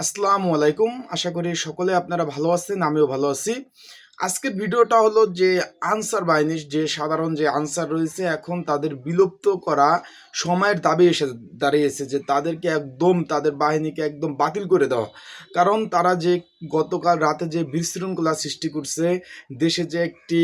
আসসালামু আলাইকুম। আশা করি সকলে আপনারা ভালো আছেন, আমিও ভালো আছি। আজকের ভিডিওটা হলো যে আনসার বাহিনীর যে সাধারণ যে আনসার রয়েছে, এখন তাদের বিলুপ্ত করা সময়ের দাবি এসে দাঁড়িয়েছে যে তাদেরকে একদম, তাদের বাহিনীকে একদম বাতিল করে দেওয়া। কারণ তারা যে গতকাল রাতে যে বিশৃঙ্খলা সৃষ্টি করছে, দেশে যে একটি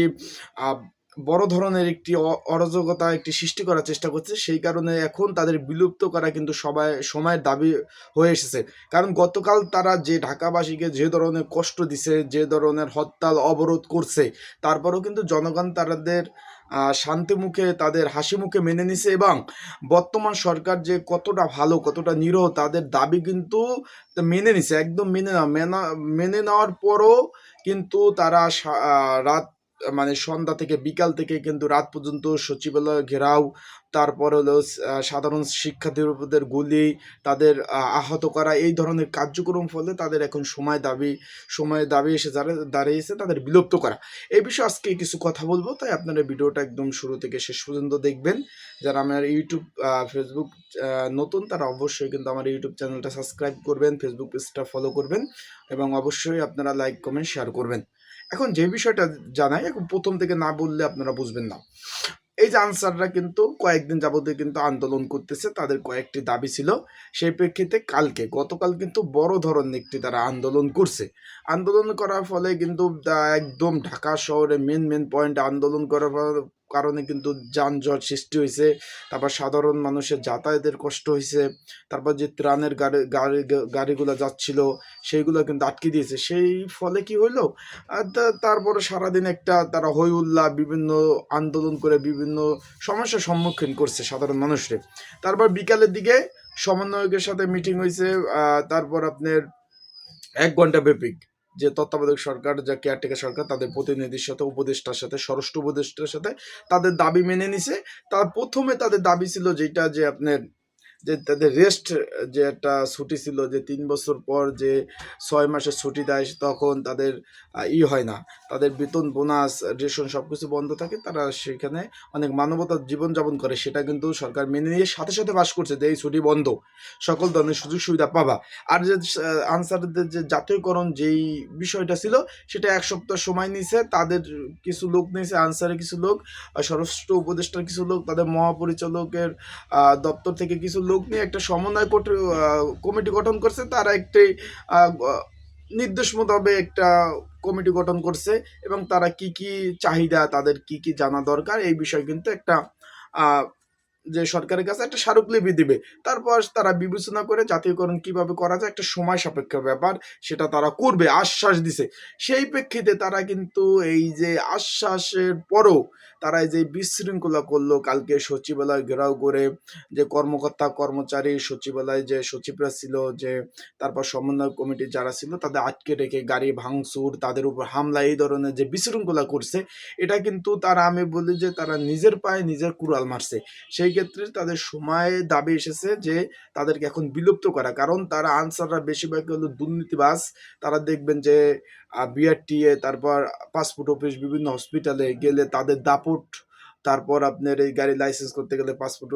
বড় ধরনের একটি অরাজকতা একটি সৃষ্টি করার চেষ্টা করছে। সেই কারণে এখন তাদের বিলুপ্ত করা কিন্তু সবাই, সময়ের দাবি হয়ে এসেছে। কারণ গতকাল তারা যে ঢাকাবাসীকে যে ধরনের কষ্ট দিছে, যে ধরনের হরতাল অবরোধ করছে, তারপরেও কিন্তু জনগণ তাদের শান্তি মুখে, তাদের হাসি মুখে মেনে নিছে এবং বর্তমান সরকার যে কতটা ভালো, কতটা নিরহ, তাদের দাবি কিন্তু মেনে নিছে, একদম মেনে নেওয়া মেনা, মেনে নেওয়ার পরও কিন্তু তারা রাত মানে সন্ধ্যা থেকে বিকাল থেকে কিন্তু রাত পর্যন্ত সচিবালয় ঘেরাও, তারপর হলো সাধারণ শিক্ষার্থীদের গুলি, তাদের আহত করা, এই ধরনের কার্যক্রম ফলে তাদের এখন সময় দাবি সময় দাবি এসে দাঁড়া- দাঁড়িয়েছে তাদের বিলুপ্ত করা। এই বিষয়ে আজকে কিছু কথা বলব, তাই আপনারা ভিডিওটা একদম শুরু থেকে শেষ পর্যন্ত দেখবেন। যারা আমার ইউটিউব ফেসবুক নতুন, তারা অবশ্যই কিন্তু আমার ইউটিউব চ্যানেলটা সাবস্ক্রাইব করবেন, ফেসবুক পেজটা ফলো করবেন এবং অবশ্যই আপনারা লাইক, কমেন্ট, শেয়ার করবেন। এখন যে বিষয়টা জানাই, এখন প্রথম থেকে না বললে আপনারা বুঝবেন না। এই যে আনসাররা কিন্তু কয়েকদিন যাবতীয় কিন্তু আন্দোলন করতেছে, তাদের কয়েকটি দাবি ছিল। সেই প্রেক্ষিতে কালকে, গতকাল কিন্তু বড় ধরনের একটি তারা আন্দোলন করছে। আন্দোলন করার ফলে কিন্তু একদম ঢাকা শহরে মেন মেন পয়েন্ট আন্দোলন করার ফলে- কারণে কিন্তু যানজট সৃষ্টি হয়েছে তারপর সাধারণ মানুষের যাতায়াতের কষ্ট হয়েছে তারপর যে ত্রাণের গাড়ি গাড়ি, গাড়িগুলো যাচ্ছিল, সেইগুলো কিন্তু আটকে দিয়েছে। সেই ফলে কি হইল? তারপরে সারাদিন একটা তারা হই উল্লাহ বিভিন্ন আন্দোলন করে বিভিন্ন সমস্যার সম্মুখীন করছে সাধারণ মানুষরে। তারপর বিকালের দিকে সমন্বয়কের সাথে মিটিং হয়েছে তারপর আপনার এক ঘণ্টা ব্যাপিক যে তত্ত্বাবধায়ক সরকার, যা কেয়ারটেকার সরকার, তাদের প্রতিনিধির সাথে, উপদেষ্টার সাথে, স্বরাষ্ট্র উপদেষ্টার সাথে তাদের দাবি মেনে নিছে। তার প্রথমে তাদের দাবি ছিল যেটা যে আপনার যে তাদের রেস্ট যে একটা ছুটি ছিল, যে তিন বছর পর যে ছয় মাসের ছুটি দেয়, তখন তাদের ই হয় না। তাদের বেতন বোনাস রেশন সব কিছু বন্ধ থাকে। তারা সেখানে অনেক মানবতার জীবনযাপন করে। সেটা কিন্তু সরকার মেনে নিয়ে সাথে সাথে বাস করছে যে এই ছুটি বন্ধ। সকল ধরনের সুযোগ সুবিধা পাবা। আর যে আনসারদের যে জাতীয়করণ যেই বিষয়টা ছিল, সেটা এক সপ্তাহ সময় নিছে। তাদের কিছু লোক নিয়েছে আনসারের কিছু লোক, স্বরাষ্ট্র উপদেষ্টার কিছু লোক, তাদের মহাপরিচালকের দপ্তর থেকে কিছু লোক নিয়ে একটা সমন্বয় কমিটি গঠন করছে। তারা একটি নির্দেশ মোতাবেক একটা কমিটি গঠন করছে এবং তারা কি কি চাহিদা, তাদের কি কি জানা দরকার এই বিষয়ে কিন্তু একটা যে সরকারের কাছে একটা স্মারকলিপি দিবে। তারপর তারা বিবেচনা করে জাতীয়করণ কীভাবে করা যায়, একটা সময় সাপেক্ষ ব্যাপার, সেটা তারা করবে, আশ্বাস দিছে। সেই প্রেক্ষিতে তারা কিন্তু এই যে আশ্বাসের পরও তারা যে বিশৃঙ্খলা করল, কালকে সচিবালয় ঘেরাও করে যে কর্মকর্তা, কর্মচারী সচিবালয় যে সচিবরা ছিল, যে তারপর সমন্বয় কমিটি যারা ছিল, তাদের আটকে রেখে গাড়ি ভাঙচুর, তাদের উপর হামলা, এই ধরনের যে বিশৃঙ্খলা করছে, এটা কিন্তু তারা, আমি বলি যে তারা নিজের পায়ে নিজের কুড়াল মারছে। সেই ক্ষেত্রে তাদের সময়, দাবি এসেছে যে তাদেরকে এখন বিলুপ্ত করা। কারণ তারা আনসাররা বেশিরভাগ হলো দুর্নীতিবাজ। তারা দেখবেন যে বিআরটিএ তারপর পাসপোর্ট অফিস, বিভিন্ন হসপিটালে গেলে তাদের দাপট তারপর আপনার এই গাড়ি লাইসেন্স করতে গেলে পাসপোর্ট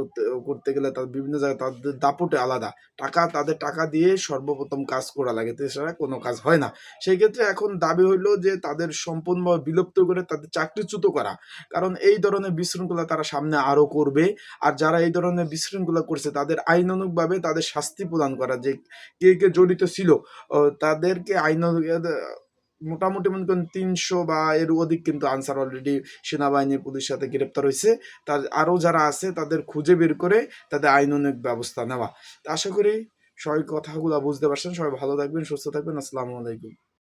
করতে গেলে তাদের বিভিন্ন জায়গায় তাদের দাপটে আলাদা। টাকা, তাদের টাকা দিয়ে সর্বপ্রথম কাজ করা লাগে, এছাড়া কোনো কাজ হয় না। সেই ক্ষেত্রে এখন দাবি হইল যে তাদের সম্পূর্ণভাবে বিলুপ্ত করে তাদের চাকরিচ্যুত করা। কারণ এই ধরনের বিশৃঙ্খলা তারা সামনে আরও করবে। আর যারা এই ধরনের বিশৃঙ্খলা করছে, তাদের আইনানুগভাবে তাদের শাস্তি প্রদান করা যে কে কে জড়িত ছিল তাদেরকে আইন মোটামুটি মনে করেন তিনশো বা এর অধিক কিন্তু আনসার অলরেডি সেনাবাহিনী পুলিশের সাথে গ্রেপ্তার হয়েছে। তার আরও যারা আছে তাদের খুঁজে বের করে তাদের আইন অনেক ব্যবস্থা নেওয়া। আশা করি সবাই কথাগুলো বুঝতে পারছেন। সবাই ভালো থাকবেন, সুস্থ থাকবেন। আসসালামু আলাইকুম।